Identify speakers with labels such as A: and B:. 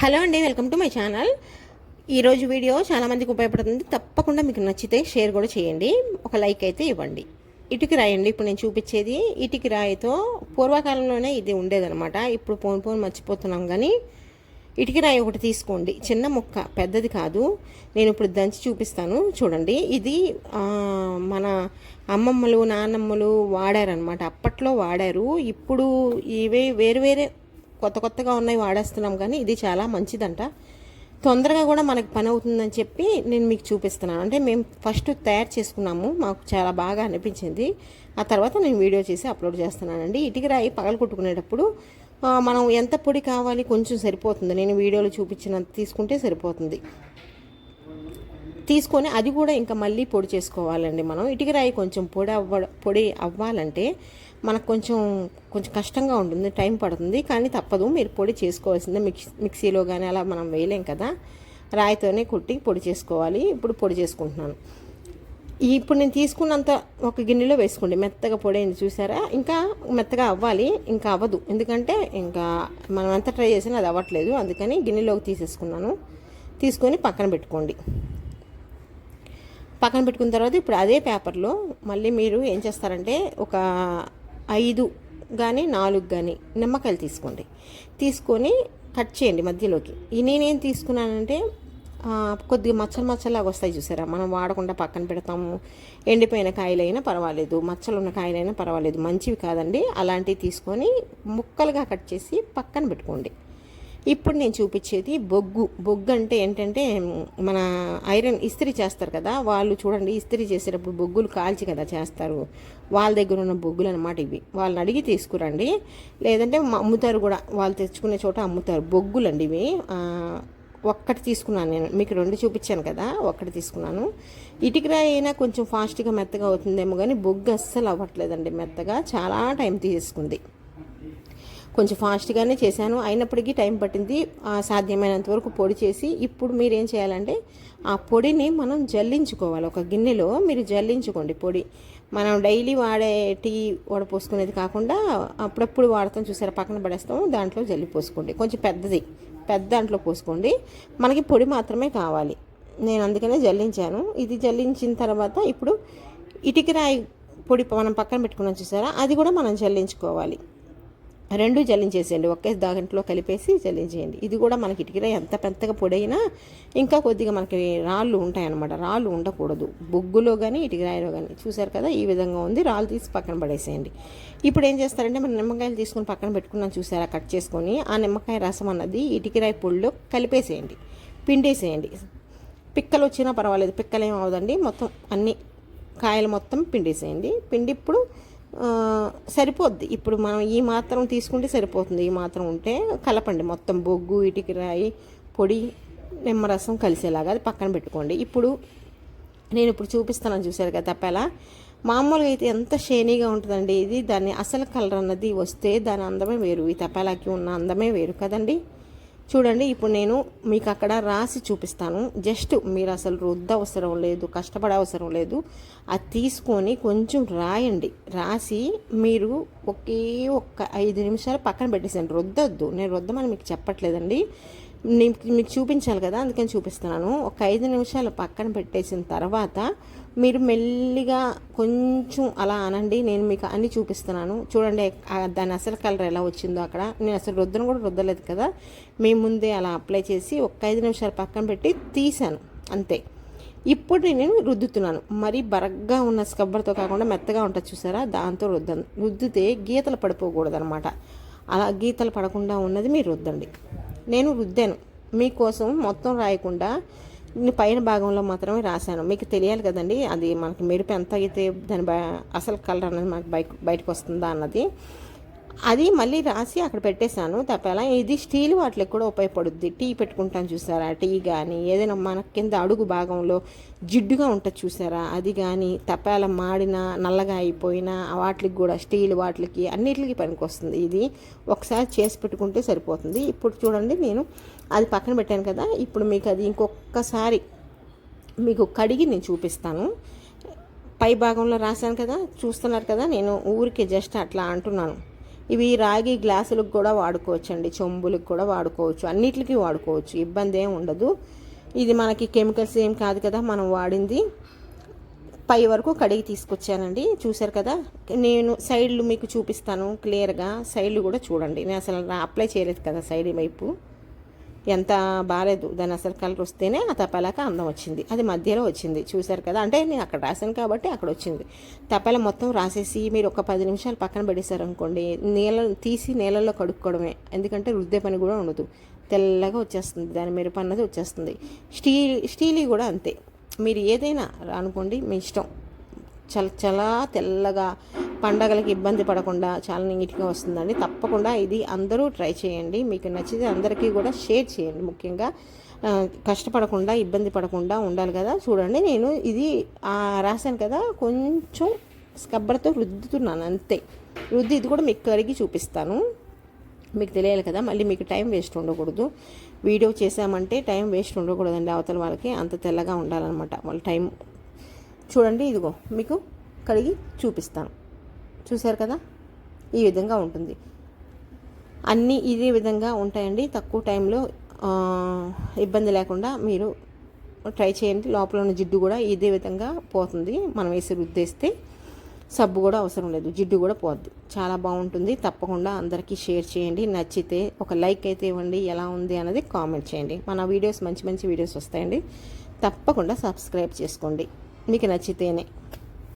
A: Hello అండి welcome to my channel. ఈరోజు video చాలామందికి ఉపయోగపడుతుంది. తప్పకుండా మీకు నచ్చితే షేర్ కూడా చేయండి. ఒక లైక్ అయితే ఇవ్వండి. ఇటుకి రాయండి. ఇప్పుడు నేను చూపించేది ఇటుకి రాయితో పూర్వకాలంలోనే ఇది ఉండేదనమాట ఇప్పుడు పోను పోను మర్చిపోతున్నాం కానీ ఇటుకి రాయి ఒకటి తీసుకోండి. చిన్న ముక్క పెద్దది కాదు. నేను ఇప్పుడు దంచి చూపిస్తాను. చూడండి. ఇది మన అమ్మమ్మలు నాన్నమ్మలు వాడారనమాట అప్పట్లో వాడారు. ఇప్పుడు ఇవే వేరు వేరే కొత్త కొత్తగా ఉన్నాయి వాడేస్తున్నాం కానీ ఇది చాలా మంచిదంట. తొందరగా కూడా మనకు పని అవుతుందని చెప్పి నేను మీకు చూపిస్తున్నాను. అంటే మేము ఫస్ట్ తయారు చేసుకున్నాము. మాకు చాలా బాగా అనిపించింది. ఆ తర్వాత నేను వీడియో చేసి అప్లోడ్ చేస్తున్నానండి. ఇటుక రాయి పగలు కొట్టుకునేటప్పుడు మనం ఎంత పొడి కావాలి కొంచెం సరిపోతుంది. నేను వీడియోలో చూపించినంత తీసుకుంటే సరిపోతుంది. తీసుకొని అది కూడా ఇంకా మళ్ళీ పొడి చేసుకోవాలండి మనం. ఇటుక రాయి కొంచెం పొడి అవ్వ పొడి అవ్వాలంటే మనకు కొంచెం కొంచెం కష్టంగా ఉంటుంది టైం పడుతుంది. కానీ తప్పదు మీరు పొడి చేసుకోవాల్సిందే. మిక్స్ మిక్సీలో కానీ అలా మనం వేయలేం కదా. రాయితోనే కుట్టి పొడి చేసుకోవాలి. ఇప్పుడు పొడి చేసుకుంటున్నాను. ఇప్పుడు నేను తీసుకున్నంత ఒక గిన్నెలో వేసుకోండి. మెత్తగా పొడి చూసారా? ఇంకా మెత్తగా అవ్వాలి. ఇంకా అవ్వదు. ఎందుకంటే ఇంకా మనం ఎంత ట్రై చేసినా అది అవ్వట్లేదు. అందుకని గిన్నెలోకి తీసేసుకున్నాను. తీసుకొని పక్కన పెట్టుకోండి. పక్కన పెట్టుకున్న తర్వాత ఇప్పుడు అదే పేపర్లో మళ్ళీ మీరు ఏం చేస్తారంటే ఒక ఐదు కానీ నాలుగు కానీ నిమ్మకాయలు తీసుకోండి. తీసుకొని కట్ చేయండి మధ్యలోకి. నేనేం తీసుకున్నానంటే కొద్దిగా మచ్చలు మచ్చలాగా వస్తాయి చూసారా? మనం వాడకుండా పక్కన పెడతాము. ఎండిపోయిన కాయలైనా పర్వాలేదు. మచ్చలు ఉన్న కాయలైనా పర్వాలేదు. మంచివి కాదండి. అలాంటివి తీసుకొని ముక్కలుగా కట్ చేసి పక్కన పెట్టుకోండి. ఇప్పుడు నేను చూపించేది బొగ్గు. బొగ్గు అంటే ఏంటంటే మన ఐరన్ ఇస్త్రీ చేస్తారు కదా వాళ్ళు చూడండి ఇస్త్రీ చేసేటప్పుడు బొగ్గులు కాల్చి కదా చేస్తారు. వాళ్ళ దగ్గర ఉన్న బొగ్గులు అనమాట ఇవి. వాళ్ళని అడిగి తీసుకురండి. లేదంటే అమ్ముతారు కూడా. వాళ్ళు తెచ్చుకునే చోట అమ్ముతారు. బొగ్గులు అండి ఇవి ఒక్కటి తీసుకున్నాను నేను. మీకు రెండు చూపించాను కదా ఒక్కటి తీసుకున్నాను. ఇటుకరాయి అయినా కొంచెం ఫాస్ట్గా మెత్తగా అవుతుందేమో కానీ బొగ్గు అస్సలు అవ్వట్లేదండి మెత్తగా. చాలా టైం తీసుకుంది కొంచెం ఫాస్ట్గానే చేశాను. అయినప్పటికీ టైం పట్టింది. సాధ్యమైనంత వరకు పొడి చేసి ఇప్పుడు మీరు ఏం చేయాలంటే ఆ పొడిని మనం జల్లించుకోవాలి. ఒక గిన్నెలో మీరు జల్లించుకోండి పొడి. మనం డైలీ వాడే టీ వడపోసుకునేది కాకుండా అప్పుడప్పుడు వాడతాం చూసారా పక్కన పడేస్తాము దాంట్లో జల్లి పోసుకోండి. కొంచెం పెద్దది. పెద్ద దాంట్లో పోసుకోండి. మనకి పొడి మాత్రమే కావాలి. నేను అందుకనే జల్లించాను. ఇది జల్లించిన తర్వాత ఇప్పుడు ఇటుకరాయి పొడి మనం పక్కన పెట్టుకున్నాం చూసారా అది కూడా మనం జల్లించుకోవాలి. రెండు జల్లించేసేయండి. ఒకే దాంట్లో కలిపేసి జల్లించేయండి. ఇది కూడా మనకి ఇటుకరా ఎంత పెద్దగా పొడైనా ఇంకా కొద్దిగా మనకి రాళ్ళు ఉంటాయన్నమాట. రాళ్ళు ఉండకూడదు. బొగ్గులో కానీ ఇటుకరాయిలో కానీ చూసారు కదా? ఈ విధంగా ఉంది. రాళ్ళు తీసి పక్కన పడేసేయండి. ఇప్పుడు ఏం చేస్తారంటే మనం నిమ్మకాయలు తీసుకొని పక్కన పెట్టుకున్నాం చూసారా? కట్ చేసుకొని ఆ నిమ్మకాయ రసం అన్నది ఇటుకరాయి పొడిలో కలిపేసేయండి. పిండేసేయండి. పిక్కలు వచ్చినా పర్వాలేదు. పిక్కలు ఏం అవదండి. మొత్తం అన్ని కాయలు మొత్తం పిండేసేయండి. పిండి ఇప్పుడు సరిపోద్ది. ఇప్పుడు మనం ఈ మాత్రం తీసుకుంటే సరిపోతుంది. ఈ మాత్రం ఉంటే కలపండి. మొత్తం బొగ్గు ఇటుక రాయి పొడి నిమ్మరసం కలిసేలాగా అది పక్కన పెట్టుకోండి. ఇప్పుడు నేను ఇప్పుడు చూపిస్తాను చూశారు కదా తప్పేలా. మామూలుగా అయితే ఎంత షేనీగా ఉంటుందండి ఇది. దాన్ని అసలు కలర్ అన్నది వస్తే దాని అందమే వేరు. ఈ తపాలాకి ఉన్న అందమే వేరు కదండి. చూడండి ఇప్పుడు నేను మీకు అక్కడ రాసి చూపిస్తాను. జస్ట్ మీరు అసలు రుద్ద అవసరం లేదు కష్టపడే అవసరం లేదు. అది తీసుకొని కొంచెం రాయండి. రాసి మీరు ఒకే ఒక్క ఐదు నిమిషాలు పక్కన పెట్టేసాను రొద్దొద్దు. నేను రొద్దమని మీకు చెప్పట్లేదండి. మీకు చూపించాలి కదా అందుకని చూపిస్తున్నాను. ఒక ఐదు నిమిషాలు పక్కన పెట్టేసిన తర్వాత మీరు మెల్లిగా కొంచెం అలా అనండి. నేను మీకు అన్ని చూపిస్తున్నాను. చూడండి దాని అసలు కలర్ ఎలా వచ్చిందో అక్కడ. నేను అసలు రొద్దను కూడా రుద్దలేదు కదా. మీ ముందే అలా అప్లై చేసి ఒక ఐదు నిమిషాలు పక్కన పెట్టి తీసాను అంతే. ఇప్పుడు నేను రుద్దుతున్నాను. మరి బరగ్గా ఉన్న స్కబ్బర్తో కాకుండా మెత్తగా ఉంటుంది చూసారా? దాంతో రుద్దాను. రుద్దితే గీతలు పడిపోకూడదు అనమాట అలా గీతలు పడకుండా ఉన్నది మీరు రుద్దండి. నేను రుద్దాను. మీకోసం మొత్తం రాయకుండా పైన భాగంలో మాత్రమే రాశాను. మీకు తెలియాలి కదండి అది మనకి మెరుపు ఎంత అయితే దాని బ- అసలు కలర్ అనేది మనకు బయట బయటకు వస్తుందా అన్నది. అది మళ్ళీ రాసి అక్కడ పెట్టేశాను. తప్పేలా ఇది స్టీల్ వాటికి కూడా ఉపయోగపడుద్ది. టీ పెట్టుకుంటాను చూసారా? టీ కానీ ఏదైనా మన కింద అడుగు భాగంలో జిడ్డుగా ఉంటుంది చూసారా? అది కానీ తప్పేల మాడినా నల్లగా అయిపోయినా వాటికి కూడా స్టీల్ వాటికి అన్నిటికి పనికొస్తుంది. ఇది ఒకసారి చేసి పెట్టుకుంటే సరిపోతుంది. ఇప్పుడు చూడండి నేను అది పక్కన పెట్టాను కదా. ఇప్పుడు మీకు అది ఇంకొకసారి మీకు కడిగి నేను చూపిస్తాను. పై భాగంలో రాశాను కదా? చూస్తున్నారు కదా? నేను ఊరికి జస్ట్ అట్లా అంటున్నాను. ఇవి రాగి గ్లాసులకు కూడా వాడుకోవచ్చు అండి చెంబులకు కూడా వాడుకోవచ్చు అన్నిటికీ వాడుకోవచ్చు ఇబ్బంది ఏం ఉండదు. ఇది మనకి కెమికల్స్ ఏం కాదు కదా మనం వాడింది పై వరకు కడిగి తీసుకొచ్చానండి చూశారు కదా? నేను సైడ్లు మీకు చూపిస్తాను క్లియర్గా సైడ్లు కూడా చూడండి నేను అసలు అప్లై చేయలేదు కదా సైడ్ వైపు. ఎంత బాగాలేదు దాని అసలు కలర్ వస్తేనే ఆ తపాలాక అందం వచ్చింది. అది మధ్యలో వచ్చింది. చూశారు కదా? అంటే నేను అక్కడ రాశాను కాబట్టి అక్కడ వచ్చింది. తపాల మొత్తం రాసేసి మీరు ఒక పది నిమిషాలు పక్కన పడేశారు అనుకోండి నీళ్ళ తీసి నీళ్ళల్లో కడుక్కోవడమే. ఎందుకంటే రుద్దే పని కూడా ఉండదు. తెల్లగా వచ్చేస్తుంది దాని మెరుపు అన్నది వచ్చేస్తుంది. స్టీల్ స్టీలీ కూడా అంతే. మీరు ఏదైనా అనుకోండి మీ ఇష్టం. చాలా చాలా తెల్లగా పండగలకి ఇబ్బంది పడకుండా చాలా నీట్గా వస్తుందండి. తప్పకుండా ఇది అందరూ ట్రై చేయండి. మీకు నచ్చితే అందరికీ కూడా షేర్ చేయండి. ముఖ్యంగా కష్టపడకుండా ఇబ్బంది పడకుండా ఉండాలి కదా. చూడండి నేను ఇది రాశాను కదా కొంచెం స్కబ్బర్తో రుద్దుతున్నాను అంతే. రుద్ది ఇది కూడా మీకు కరిగి చూపిస్తాను. మీకు తెలియాలి కదా మళ్ళీ మీకు టైం వేస్ట్ ఉండకూడదు. వీడియో చేసామంటే టైం వేస్ట్ ఉండకూడదండి అవతల వాళ్ళకి. అంత తెల్లగా ఉండాలన్నమాట. వాళ్ళ టైం. చూడండి ఇదిగో మీకు కడిగి చూపిస్తాను. చూశారు కదా? ఈ విధంగా ఉంటుంది. అన్నీ ఇదే విధంగా ఉంటాయండి. తక్కువ టైంలో ఇబ్బంది లేకుండా మీరు ట్రై చేయండి. లోపల ఉన్న జిడ్డు కూడా ఇదే విధంగా పోతుంది. మనం వేసి రుద్దేస్తే సబ్బు కూడా అవసరం లేదు. జిడ్డు కూడా పోద్ది. చాలా బాగుంటుంది. తప్పకుండా అందరికీ షేర్ చేయండి. నచ్చితే ఒక లైక్ అయితే ఇవ్వండి. ఎలా ఉంది అన్నది కామెంట్ చేయండి. మన వీడియోస్ మంచి మంచి వీడియోస్ వస్తాయండి. తప్పకుండా సబ్స్క్రైబ్ చేసుకోండి. మీకు నచ్చితేనే.